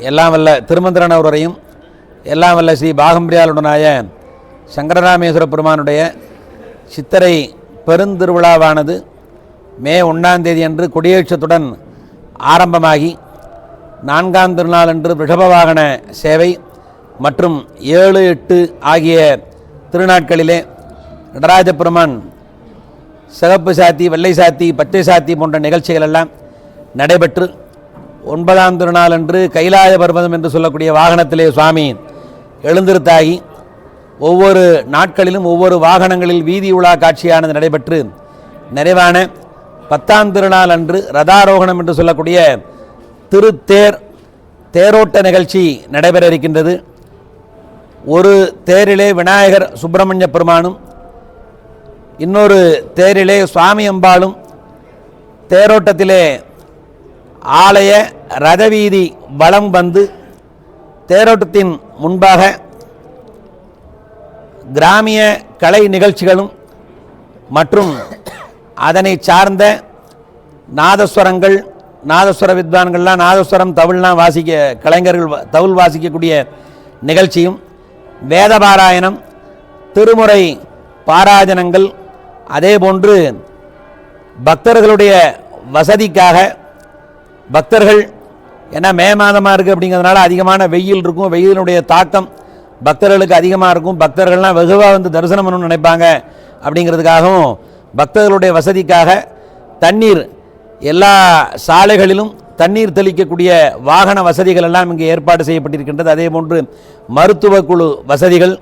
எல்லாம் வல்ல திருமந்திரனவரையும் எல்லாம் வல்ல ஸ்ரீ பாகம்பிரியாளுடனாய சங்கரராமேஸ்வர பெருமானுடைய சித்திரை பெருந்திருவிழாவானது மே ஒன்றாம் தேதி அன்று கொடியேற்றத்துடன் ஆரம்பமாகி நான்காம் திருநாளன்று ரிஷப வாகன சேவை மற்றும் ஏழு எட்டு ஆகிய திருநாட்களிலே நடராஜ பெருமான் சிகப்பு சாத்தி வெள்ளை சாத்தி பச்சை சாத்தி போன்ற நிகழ்ச்சிகள் எல்லாம் நடைபெற்று ஒன்பதாம் திருநாள் அன்று கைலாய பர்வதம் என்று சொல்லக்கூடிய வாகனத்திலே சுவாமி எழுந்திருத்தாகி ஒவ்வொரு நாட்களிலும் ஒவ்வொரு வாகனங்களில் வீதி உலா காட்சியானது நடைபெற்று நிறைவான பத்தாம் திருநாள் அன்று ரதாரோகணம் என்று சொல்லக்கூடிய திருத்தேர் தேரோட்ட நிகழ்ச்சி நடைபெற இருக்கின்றது ஒரு தேரிலே விநாயகர் சுப்பிரமணிய பெருமானும் இன்னொரு தேரிலே சுவாமி அம்பாளும் தேரோட்டத்திலே ஆலய ரதவீதி வலம் வந்து தேரோட்டத்தின் முன்பாக கிராமிய கலை நிகழ்ச்சிகளும் மற்றும் அதனை சார்ந்த நாதஸ்வரங்கள் நாதஸ்வர வித்வான்கள்லாம் நாதஸ்வரம் தவிழ்லாம் வாசிக்க கலைஞர்கள் தவுள் வாசிக்கக்கூடிய நிகழ்ச்சியும் வேதபாராயணம் திருமுறை பாராயணங்கள் அதேபோன்று பக்தர்களுடைய வசதிக்காக பக்தர்கள் ஏன்னா மே மாதமாக இருக்குது அப்படிங்கிறதுனால அதிகமான வெயில் இருக்கும். வெயிலினுடைய தாக்கம் பக்தர்களுக்கு அதிகமாக இருக்கும். பக்தர்கள்லாம் வெகுவாக வந்து தரிசனம் பண்ணணும்னு நினைப்பாங்க. அப்படிங்கிறதுக்காகவும் பக்தர்களுடைய வசதிக்காக தண்ணீர் எல்லா சாலைகளிலும் தண்ணீர் தெளிக்கக்கூடிய வாகன வசதிகள் எல்லாம் இங்கே ஏற்பாடு செய்யப்பட்டிருக்கின்றது. அதே போன்று மருத்துவ குழு வசதிகள்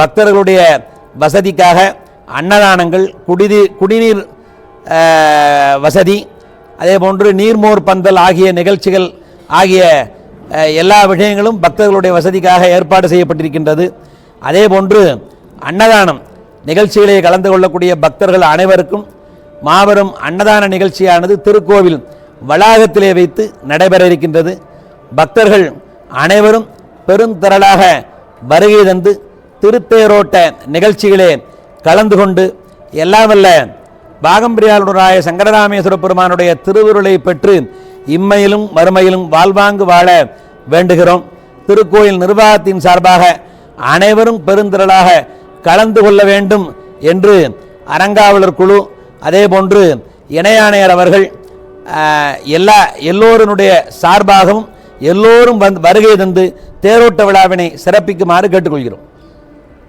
பக்தர்களுடைய வசதிக்காக அன்னதானங்கள் குடிநீர் குடிநீர் வசதி அதே போன்று நீர்மோர் பந்தல் ஆகிய நிகழ்ச்சிகள் ஆகிய எல்லா விஷயங்களும் பக்தர்களுடைய வசதிக்காக ஏற்பாடு செய்யப்பட்டிருக்கின்றது. அதே போன்று அன்னதானம் நிகழ்ச்சிகளை கலந்து கொள்ளக்கூடிய பக்தர்கள் அனைவருக்கும் மாபெரும் அன்னதான நிகழ்ச்சியானது திருக்கோவில் வளாகத்திலே வைத்து நடைபெற இருக்கின்றது. பக்தர்கள் அனைவரும் பெருந்திரளாக வருகை தந்து திருத்தேரோட்ட நிகழ்ச்சிகளே கலந்து கொண்டு எல்லாம் வல்ல பாகம்பிரியாளுடராய சங்கரராமேஸ்வர பெருமானுடைய திருவுருளை பெற்று இம்மையிலும் மறுமையிலும் வாழ்வாங்கு வாழ வேண்டுகிறோம். திருக்கோயில் நிர்வாகத்தின் சார்பாக அனைவரும் பெருந்திரளாக கலந்து கொள்ள வேண்டும் என்று அறங்காவலர் குழு அதேபோன்று இணையாணையர் அவர்கள் எல்லா எல்லோருடைய சார்பாகவும் எல்லோரும் வந்து வருகை தந்து தேரோட்ட விழாவினை சிறப்பிக்குமாறு கேட்டுக்கொள்கிறோம்.